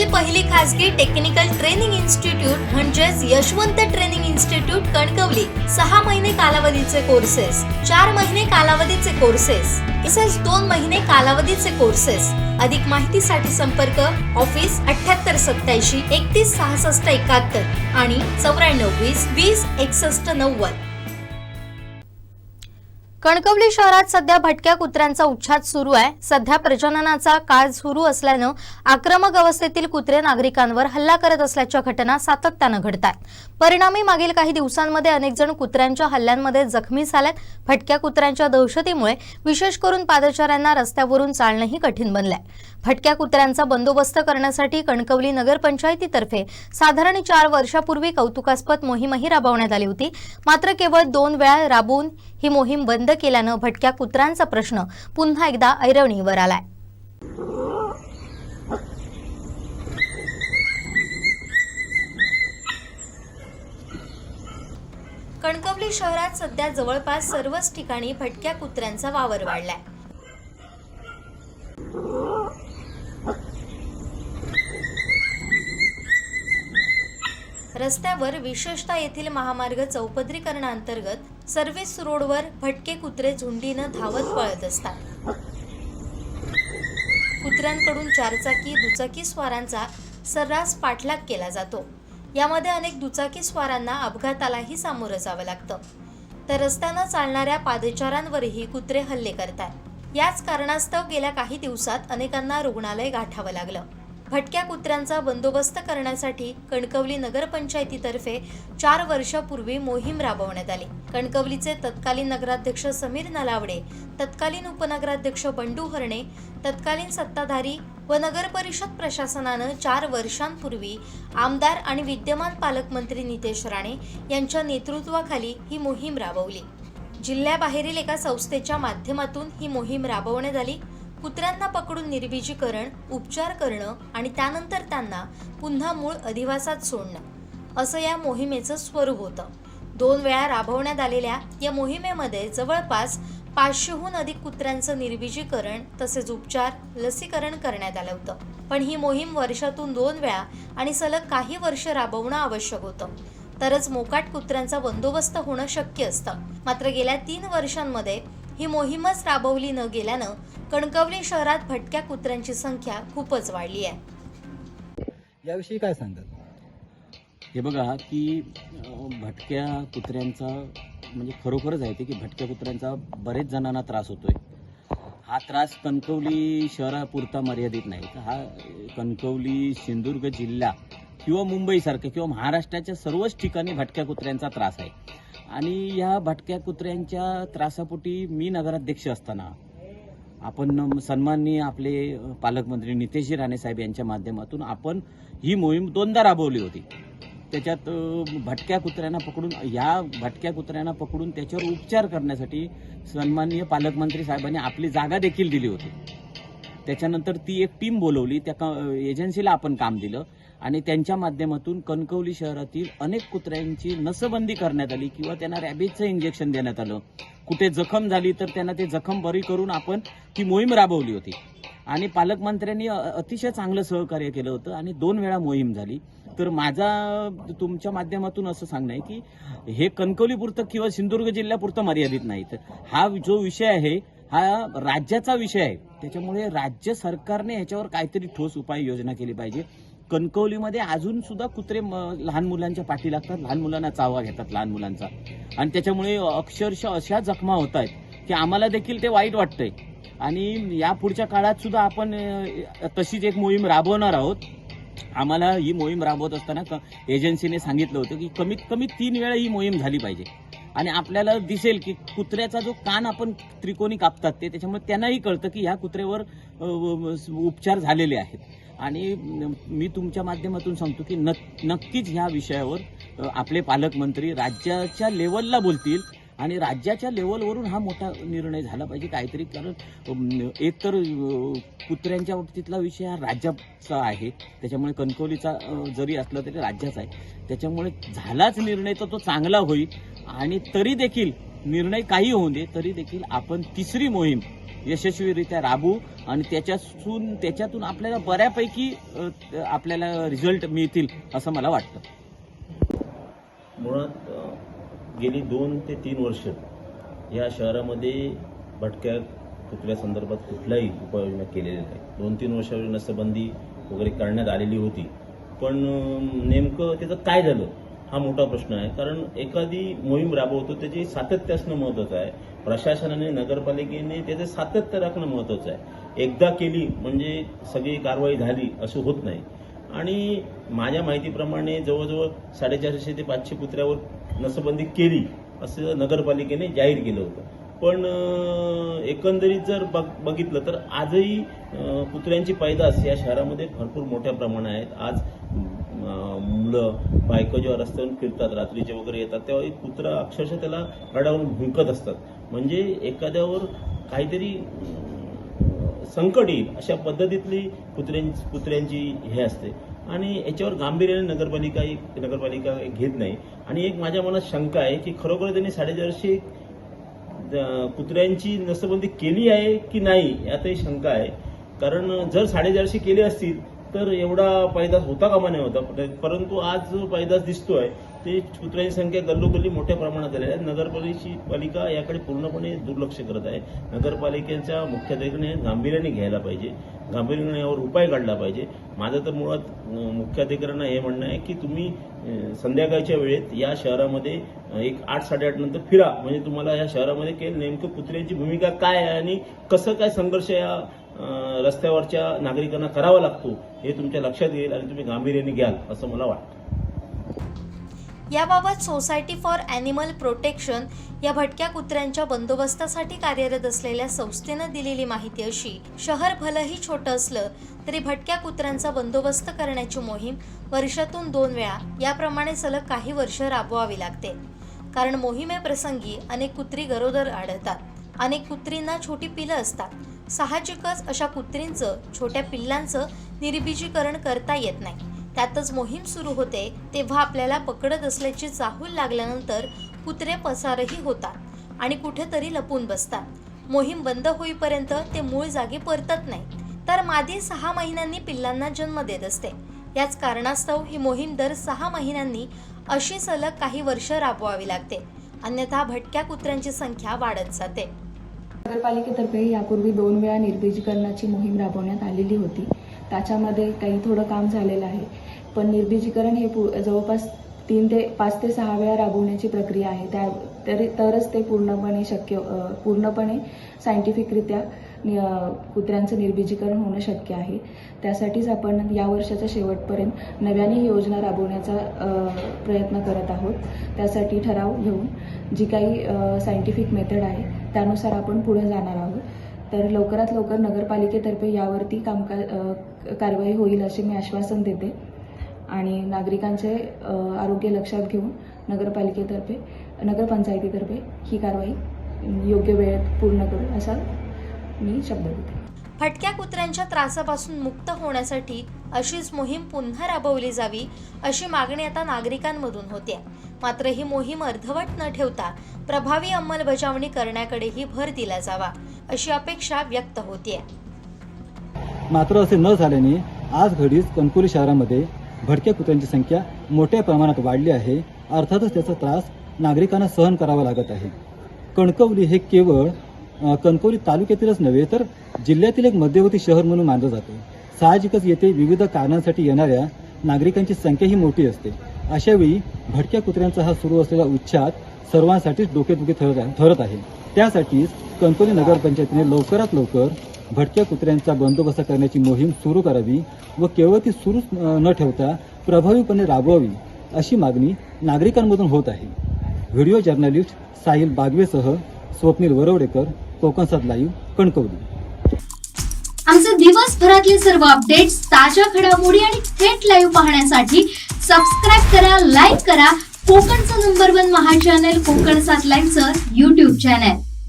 देशातील पहिली खासगी टेक्निकल ट्रेनिंग इन्स्टिट्यूट म्हणजेच यशवंत ट्रेनिंग इन्स्टिट्यूट कणकवली. सहा महिने कालावधीचे कोर्सेस चार महिने कालावधीचे कोर्सेस तसेच दोन महिने कालावधीचे कोर्सेस अधिक माहितीसाठी संपर्क ऑफिस अठ्याहत्तर सत्याऐंशी एकतीस सहासष्ट एकाहत्तर आणि चौऱ्याण्णव वीस वीस एकसष्ट नव्वद. कणकवली शहरात सध्या भटक्या कुत्र्यांचा उच्छाद सुरू आहे. सध्या प्रजननाचा काळ सुरू असल्यानं आक्रमक अवस्थेतील कुत्रे नागरिकांवर हल्ला करत असल्याच्या घटना सातत्यानं घडत आहेत. परिणामी मागील काही दिवसांमध्ये अनेक जण कुत्र्यांच्या हल्ल्यांमध्ये जखमी झाल्यात. भटक्या कुत्र्यांच्या दहशतीमुळे विशेष करून पादचाऱ्यांना रस्त्यावरून चालणंही कठीण बनलंय. भटक्या कुत्र्यांचा बंदोबस्त करण्यासाठी कणकवली नगरपंचायतीतर्फे साधारण चार वर्षापूर्वी कौतुकास्पद मोहीमही राबवण्यात आली होती. मात्र केवळ दोन वेळा राबवून ही मोहीम बंद केल्यानं भटक्या कुत्र्यांचा प्रश्न पुन्हा एकदा ऐरवणीवर आलाय. कणकवली शहरात सध्या जवळपास सर्वच ठिकाणी भटक्या कुत्र्यांचा वावर वाढलाय. रस्त्यावर विशेषतः येथील महामार्ग चौपदरीकरणाअंतर्गत सर्व्हिस रोडवर भटके कुत्रे झुंडीनं धावत पळत असतात. कुत्र्यांकडून चारचाकी दुचाकी स्वारांचा सर्रास पाठलाग केला जातो. यामध्ये अनेक दुचाकी स्वारांना अपघातालाही सामोरं जावं लागतं. तर रस्त्यानं चालणाऱ्या पादचारांवरही कुत्रे हल्ले करतात. याच कारणास्तव गेल्या काही दिवसात अनेकांना रुग्णालय गाठावं लागलं. भटक्या कुत्र्यांचा बंदोबस्त करण्यासाठी कणकवली नगरपंचायतीतर्फे चार वर्षापूर्वी मोहीम राबवण्यात आली. कणकवलीचे तत्कालीन नगराध्यक्ष समीर नलावडे तत्कालीन उपनगराध्यक्ष बंडू हरणे तत्कालीन सत्ताधारी व नगर परिषद प्रशासनानं चार वर्षांपूर्वी आमदार आणि विद्यमान पालकमंत्री नितेश राणे यांच्या नेतृत्वाखाली ही मोहीम राबवली. जिल्ह्याबाहेरील एका संस्थेच्या माध्यमातून ही मोहीम राबवण्यात आली. कुत्र्यांना पकडून निर्बीजीकरण उपचार करणं आणि त्यानंतर त्यांना पुन्हा मूळ अधिवासात सोडणं असं या मोहिमेचं स्वरूप होतं. दोन वेळा राबवण्यात आलेल्या या मोहिमेमध्ये जवळपास पाचशेहून अधिक कुत्र्यांचं निर्बीजीकरण तसेच उपचार लसीकरण करण्यात आलं होतं. पण ही मोहीम वर्षातून दोन वेळा आणि सलग काही वर्ष राबवणं आवश्यक होतं. तरच मोकाट कुत्र्यांचा बंदोबस्त होणं शक्य असतं. मात्र गेल्या तीन वर्षांमध्ये ही मोहीमच राबवली न गेल्यानं कणकवली शहरात भटक्या कुत्र्यांची संख्या खूपच वाढली आहे. याविषयी काय सांगतात? हे बघा की भटक्या कुत्र्यांचा म्हणजे खरोखरच आहे ते की भटक्या कुत्र्यांचा बरेच जणांना त्रास होतोय. हा त्रास कणकवली शहरापुरता मर्यादित नाही. तर हा कणकवली सिंधुदुर्ग जिल्हा किंवा मुंबईसारखं किंवा महाराष्ट्राच्या सर्वच ठिकाणी भटक्या कुत्र्यांचा त्रास आहे. आणि या भटक्या कुत्र्यांच्या त्रासापोटी मी नगराध्यक्ष असताना आपण सन्माननीय आपले पालकमंत्री नितेशजी राणे साहेब यांच्या माध्यमातून आपण ही मोहीम दोनदा राबवली होती. त्याच्यात भटक्या कुत्र्यांना पकडून या भटक्या कुत्र्यांना पकडून त्याच्यावर उपचार करण्यासाठी सन्माननीय पालकमंत्री साहेबांनी आपली जागा देखील दिली होती. त्याच्यानंतर ती एक टीम बोलवली त्या का एजन्सीला आपण काम दिलं. आणि त्यांच्या माध्यमातून कणकवली शहरातील अनेक कुत्र्यांची नसबंदी करण्यात आली किंवा त्यांना रॅबिजचं इंजेक्शन देण्यात आलं. कुठे जखम झाली तर त्यांना ते जखम बरी करून आपण ती मोहीम राबवली होती. आणि पालकमंत्र्यांनी अतिशय चांगलं सहकार्य केलं होतं आणि दोन वेळा मोहीम झाली. तर माझा तुमच्या माध्यमातून असं सांगणं आहे की हे कणकवलीपुरतं किंवा सिंधुदुर्ग जिल्ह्यापुरतं मर्यादित नाही तर हा जो विषय आहे हा राज्याचा विषय आहे. त्याच्यामुळे राज्य सरकारने ह्याच्यावर काहीतरी ठोस उपाययोजना केली पाहिजे. कणकवलीमध्ये अजून सुद्धा कुत्रे म- लहान मुलांच्या पाठी लागतात लहान मुलांना चावा घेतात लहान मुलांचा. आणि त्याच्यामुळे अक्षरशः अशा जखमा होत आहेत की आम्हाला देखील ते वाईट वाटतंय. आणि या पुढच्या काळात सुद्धा आपण तशीच एक मोहीम राबवणार आहोत. आम्हाला ही मोहीम राबवत असताना क- एजन्सीने सांगितलं होतं की कमीत कमी तीन वेळा ही मोहीम झाली पाहिजे. आणि आपल्याला दिसेल की कुत्र्याचा जो कान आपण त्रिकोणी कापतात ते त्याच्यामुळे त्यांनाही कळतं की ह्या कुत्र्यावर व- उपचार झालेले आहेत. आणि मी तुमच्या माध्यमातून सांगतो की नक्कीच ह्या विषयावर आपले पालकमंत्री राज्याच्या लेवलला बोलतील आणि राज्याच्या लेवलवरून हा मोठा निर्णय झाला पाहिजे काहीतरी. कारण एकतर कुत्र्यांच्या बाबतीतला विषय हा राज्याचा आहे. त्याच्यामुळे कणकवलीचा जरी असला तरी राज्याचा आहे. त्याच्यामुळे झालाच निर्णय तर तो चांगला होईल. आणि तरी देखील निर्णय काही होऊ दे तरी देखील आपण तिसरी मोहीम यशस्वीरित्या राबू आणि त्याच्यातून त्याच्यातून आपल्याला बऱ्यापैकी आपल्याला रिझल्ट मिळतील असं मला वाटतं. मुळात गेली दोन ते तीन वर्ष या शहरामध्ये भटक्या कुठल्या संदर्भात कुठल्याही उपाययोजना केलेल्या नाही. दोन तीन वर्षावर नसबंदी वगैरे करण्यात आलेली होती. पण नेमकं त्याचं काय झालं? हा मोठा प्रश्न आहे. कारण एखादी मोहीम राबवतो त्याची सातत्य असणं महत्त्वाचं आहे. प्रशासनाने नगरपालिकेने त्याचं सातत्य राखणं महत्त्वाचं आहे. एकदा केली म्हणजे सगळी कारवाई झाली असं होत नाही. आणि माझ्या माहितीप्रमाणे जवळजवळ साडेचारशे ते पाचशे कुत्र्यावर नसबंदी केली असं नगरपालिकेने जाहीर केलं होतं. पण एकंदरीत जर बघ बघितलं तर आजही कुत्र्यांची पैदास या शहरामध्ये भरपूर मोठ्या प्रमाणात आहेत. आज मुलं बायको जेव्हा रस्त्यावरून फिरतात रात्रीचे वगैरे येतात तेव्हा एक कुत्रा अक्षरशः त्याला रडावून भुंकत असतात. म्हणजे एखाद्यावर काहीतरी संकट येईल अशा पद्धतीतली कुत्र्यांची कुत्र्यांची हे असते. आणि याच्यावर गांभीर्याने नगरपालिका एक नगरपालिका घेत नाही. आणि एक माझ्या मनात शंका आहे की खरोखर त्यांनी साडेचारशे कुत्र्यांची नसबंदी केली आहे की नाही यातही शंका आहे. कारण जर साडेचारशे केले असतील तर एवढा पैदास होता कामा नाही होता. परंतु आज जो पैदास दिसतोय ते कुत्र्यांची संख्या गल्लोगल्ली मोठ्या प्रमाणात झालेली आहे नगरपालिकेची पालिका याकडे पूर्णपणे दुर्लक्ष करत आहे. नगरपालिकेच्या मुख्याधिकाऱ्याने गांभीर्याने घ्यायला पाहिजे. गांभीर्याने यावर उपाय काढला पाहिजे. माझं तर मुळात मुख्याधिकाऱ्यांना हे म्हणणं आहे की तुम्ही संध्याकाळच्या वेळेत या शहरामध्ये एक आठ साडेआठ नंतर फिरा. म्हणजे तुम्हाला या शहरामध्ये केलं नेमकं कुत्र्यांची भूमिका काय आहे आणि कसं काय संघर्ष या रस्त्यावरच्या नागरिकांना करावा लागतो हे तुमच्या लक्षात येईल आणि तुम्ही गांभीर्याने घ्याल असं मला वाटतं. याबाबत सोसायटी फॉर ॲनिमल प्रोटेक्शन या भटक्या कुत्र्यांच्या बंदोबस्तासाठी कार्यरत असलेल्या संस्थेनं दिलेली माहिती अशी शहर भलंही छोटं असलं तरी भटक्या कुत्र्यांचा बंदोबस्त करण्याची मोहीम वर्षातून दोन वेळा याप्रमाणे सलग काही वर्ष राबवावी लागते. कारण मोहिमेप्रसंगी अनेक कुत्री गरोदर आढळतात. अनेक कुत्रींना छोटी पिलं असतात. साहजिकच अशा कुत्रींचं छोट्या पिल्लांचं निर्बीजीकरण करता येत नाही. त्यातच मोहीम सुरू होते तेव्हा आपल्याला पकडत असल्याची चाहूल लागल्यानंतर कुत्रे पसारही होतात आणि कुठेतरी लपून बसतात. मोहीम बंद होईपर्यंत ते मूळ जागी परतत नाही. तर मादी सहा महिन्यांनी पिल्लांना जन्म देत असते. याच कारणास्तव ही मोहीम दर सहा महिन्यांनी अशी सलग काही वर्ष राबवावी लागते. अन्यथा भटक्या कुत्र्यांची संख्या वाढत जाते. नगरपालिकेतर्फे यापूर्वी दोन वेळा निर्बीजीकरणाची मोहीम राबवण्यात आलेली होती. त्याच्यामध्ये काही थोडं काम झालेलं आहे. पण निर्बीजीकरण हे पू जवळपास तीन ते पाच ते सहा वेळा राबवण्याची प्रक्रिया आहे. त्या तरी तरच ते पूर्णपणे शक्य पूर्णपणे सायंटिफिकरित्या नि- कुत्र्यांचं निर्बीजीकरण होणं शक्य आहे. त्यासाठीच आपण या वर्षाच्या शेवटपर्यंत नव्याने ही योजना राबवण्याचा प्रयत्न करत आहोत. त्यासाठी ठराव घेऊन जी काही सायंटिफिक मेथड आहे त्यानुसार आपण पुढे जाणार आहोत. तर लवकरात लवकर नगरपालिकेतर्फे यावरती कामकाज कारवाई होईल असे मी आश्वासन देते. आणि नागरिकांचे आरोग्य लक्षात घेऊन नगरपालिकेतर्फे नगरपंचायतीतर्फे ही कारवाई योग्य वेळेत पूर्ण करू असा मी शब्द देते. भटक्या कुत्र्यांच्या त्रासापासून मुक्त होण्यासाठी अशीच मोहीम पुन्हा राबवली जावी अशी मागणी आता नागरिकांमधून होते. मात्र ही मोहीम अर्धवट न ठेवता प्रभावी अंमलबजावणी करण्याकडेही भर दिला जावा अशी अपेक्षा व्यक्त होतीये. मात्र असे न झाल्याने आज घडीच कणकोली शहरामध्ये भटक्या कुत्र्यांची संख्या मोठ्या प्रमाणात वाढली आहे. अर्थातच त्याचा त्रास नागरिकांना सहन करावा लागत आहे. कणकवली हे केवळ कणकवली तालुक्यातीलच नव्हे तर जिल्ह्यातील एक मध्यवर्ती शहर म्हणून मानलं जातं. साहजिकच येथे विविध कारणांसाठी येणाऱ्या नागरिकांची संख्याही मोठी असते. अशावेळी भटक्या कुत्र्यांचा हा सुरू असलेला उच्छाद सर्वांसाठीच डोकेदुखी ठरत ठरत आहे. त्यासाठीच कणकवली नगरपंचायतीने लवकरात लवकर भटक्या कुत्र्यांचा बंदोबस्त करण्याची मोहीम सुरू करावी व केवळ ती सुरू न ठेवता प्रभावीपणे राबवावी अशी मागणी नागरिकांमधून होत आहे. व्हिडिओ जर्नलिस्ट साहिल बागवेसह स्वप्नील वरवडेकर कोकणसात लाईव्ह कणकवली. आमचे दिवसभरातले सर्व अपडेट्स ताज्या घडामोडी आणि थेट लाईव्ह पाहण्यासाठी सबस्क्राईब करा लाईक करा. कोकणचं number one Maha channel Kokan Saat लाईव्हचं YouTube channel